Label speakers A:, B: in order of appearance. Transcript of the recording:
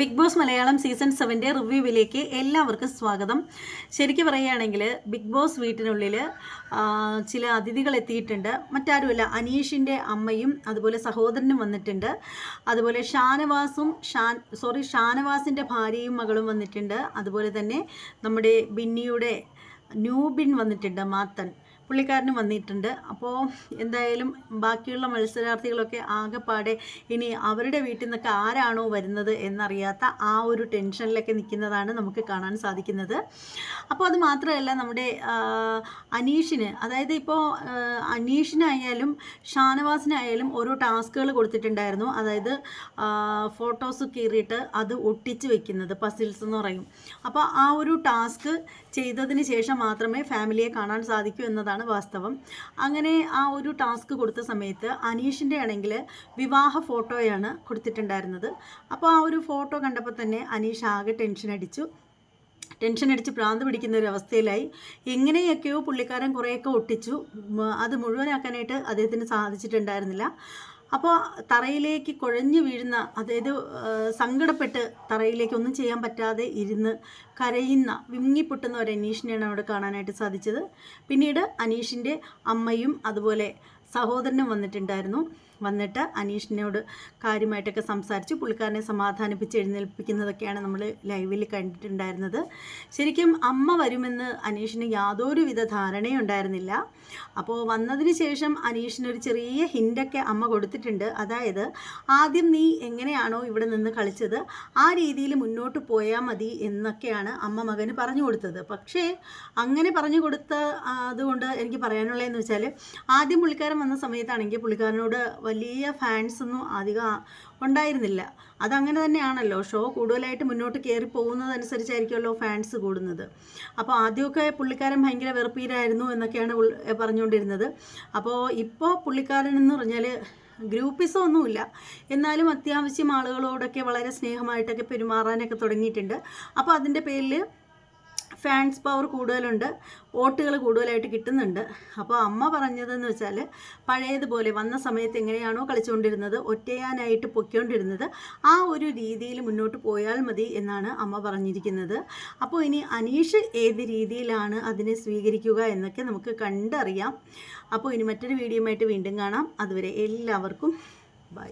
A: Big Boss Malayalam season സെവന്റെ റിവ്യൂവിലേക്ക് എല്ലാവർക്കും സ്വാഗതം. ശരിക്കും പറയുകയാണെങ്കിൽ ബിഗ് ബോസ് വീട്ടിനുള്ളിൽ ചില അതിഥികൾ എത്തിയിട്ടുണ്ട്. മറ്റാരുമല്ല അനീഷിന്റെ അമ്മയും അതുപോലെ സഹോദരനും വന്നിട്ടുണ്ട്. അതുപോലെ ഷാനവാസും ഷാൻ സോറി ഷാനവാസിന്റെ ഭാര്യയും മകളും വന്നിട്ടുണ്ട്. അതുപോലെ തന്നെ നമ്മുടെ ബിന്നിയുടെ ന്യൂബിൻ വന്നിട്ടുണ്ട് മാത്തൻ. പുള്ളിക്കാരനും വന്നിട്ടുണ്ട്. അപ്പോൾ എന്തായാലും ബാക്കിയുള്ള മത്സരാർത്ഥികളൊക്കെ ആകെപ്പാടെ ഇനി അവരുടെ വീട്ടിൽ നിന്നൊക്കെ ആരാണോ വരുന്നത് എന്നറിയാത്ത ആ ഒരു ടെൻഷനിലൊക്കെ നിൽക്കുന്നതാണ് നമുക്ക് കാണാൻ സാധിക്കുന്നത്. അപ്പോൾ അത് മാത്രമല്ല നമ്മുടെ അനീഷിന് അതായത് ഇപ്പോൾ അനീഷിനായാലും ഷാനവാസിനായാലും ഓരോ ടാസ്കുകൾ കൊടുത്തിട്ടുണ്ടായിരുന്നു. അതായത് ഫോട്ടോസ് കീറിയിട്ട് അത് ഒട്ടിച്ച് വെക്കുന്നത് പസിൽസ് എന്ന് പറയും. അപ്പോൾ ആ ഒരു ടാസ്ക് ചെയ്തതിന് ശേഷം മാത്രമേ ഫാമിലിയെ കാണാൻ സാധിക്കൂ എന്നതാണ് വാസ്തവം. അങ്ങനെ ആ ഒരു ടാസ്ക് കൊടുത്ത സമയത്ത് അനീഷിന്റെ ആണെങ്കിൽ വിവാഹ ഫോട്ടോയാണ് കൊടുത്തിട്ടുണ്ടായിരുന്നത്. അപ്പോൾ ആ ഒരു ഫോട്ടോ കണ്ടപ്പോൾ തന്നെ അനീഷ് ആകെ ടെൻഷൻ അടിച്ചു. ടെൻഷൻ അടിച്ച് പ്രാന്ത് പിടിക്കുന്ന ഒരു അവസ്ഥയിലായി. എങ്ങനെയൊക്കെയോ പുള്ളിക്കാരൻ കുറേയൊക്കെ ഒട്ടിച്ചു. അത് മുഴുവനാക്കാനായിട്ട് അദ്ദേഹത്തിന് സാധിച്ചിട്ടുണ്ടായിരുന്നില്ല. അപ്പോൾ തറയിലേക്ക് കുഴഞ്ഞു വീഴുന്ന അതായത് സങ്കടപ്പെട്ട് തറയിലേക്ക് ഒന്നും ചെയ്യാൻ പറ്റാതെ ഇരുന്ന് കരയുന്ന വിങ്ങിപ്പൊട്ടുന്ന ഒരു അനീഷിനെയാണ് അവിടെ കാണാനായിട്ട് സാധിച്ചത്. പിന്നീട് അനീഷിന്റെ അമ്മയും അതുപോലെ സഹോദരനും വന്നിട്ടുണ്ടായിരുന്നു. വന്നിട്ട് അനീഷിനോട് കാര്യമായിട്ടൊക്കെ സംസാരിച്ച്. പുള്ളിക്കാരനെ സമാധാനിപ്പിച്ച് എഴുന്നേൽപ്പിക്കുന്നതൊക്കെയാണ് നമ്മൾ ലൈവിൽ കണ്ടിട്ടുണ്ടായിരുന്നത്. ശരിക്കും അമ്മ വരുമെന്ന് അനീഷിന് യാതൊരുവിധ ധാരണയും ഉണ്ടായിരുന്നില്ല അപ്പോൾ വന്നതിന് ശേഷം അനീഷിനൊരു ചെറിയ ഹിന്റൊക്കെ അമ്മ കൊടുത്തിട്ടുണ്ട്. അതായത് ആദ്യം നീ എങ്ങനെയാണോ ഇവിടെ നിന്ന് കളിച്ചത് ആ രീതിയിൽ മുന്നോട്ട് പോയാൽ മതി എന്നൊക്കെയാണ് അമ്മ മകന് പറഞ്ഞു കൊടുത്തത്. പക്ഷേ അങ്ങനെ പറഞ്ഞു കൊടുത്ത അതുകൊണ്ട് എനിക്ക് പറയാനുള്ളതെന്ന് വെച്ചാൽ ആദ്യം പുള്ളിക്കാരൻ വന്ന സമയത്താണെങ്കിൽ പുള്ളിക്കാരനോട് വലിയ ഫാൻസൊന്നും അധികം ഉണ്ടായിരുന്നില്ല. അതങ്ങനെ തന്നെയാണല്ലോ. ഷോ കൂടുതലായിട്ട് മുന്നോട്ട് കയറി പോകുന്നതനുസരിച്ചായിരിക്കുമല്ലോ ഫാൻസ് കൂടുന്നത്. അപ്പോൾ ആദ്യമൊക്കെ പുള്ളിക്കാരൻ ഭയങ്കര വെറുപ്പീരായിരുന്നു എന്നൊക്കെയാണ് പറഞ്ഞുകൊണ്ടിരുന്നത്. അപ്പോൾ ഇപ്പോൾ പുള്ളിക്കാരൻ എന്ന് പറഞ്ഞാൽ ഗ്രൂപ്പിസം ഒന്നുമില്ല. എന്നാലും അത്യാവശ്യം ആളുകളോടൊക്കെ വളരെ സ്നേഹമായിട്ടൊക്കെ പെരുമാറാനൊക്കെ തുടങ്ങിയിട്ടുണ്ട്. അപ്പോൾ അതിന്റെ പേരിൽ ഫാൻസ് പവർ കൂടുതലുണ്ട് വോട്ടുകൾ കൂടുതലായിട്ട് കിട്ടുന്നുണ്ട്. അപ്പോൾ അമ്മ പറഞ്ഞതെന്ന് വെച്ചാൽ പഴയതുപോലെ വന്ന സമയത്ത് എങ്ങനെയാണോ കളിച്ചുകൊണ്ടിരുന്നത് ഒറ്റയാനായിട്ട് പൊയ്ക്കൊണ്ടിരുന്നത് ആ ഒരു രീതിയിൽ മുന്നോട്ട് പോയാൽ മതി എന്നാണ് അമ്മ പറഞ്ഞിരിക്കുന്നത്. അപ്പോൾ ഇനി അനീഷ് ഏത് രീതിയിലാണ് അതിനെ സ്വീകരിക്കുക എന്നൊക്കെ നമുക്ക് കണ്ടറിയാം. അപ്പോൾ ഇനി മറ്റൊരു വീഡിയോയുമായിട്ട് വീണ്ടും കാണാം. അതുവരെ എല്ലാവർക്കും ബൈ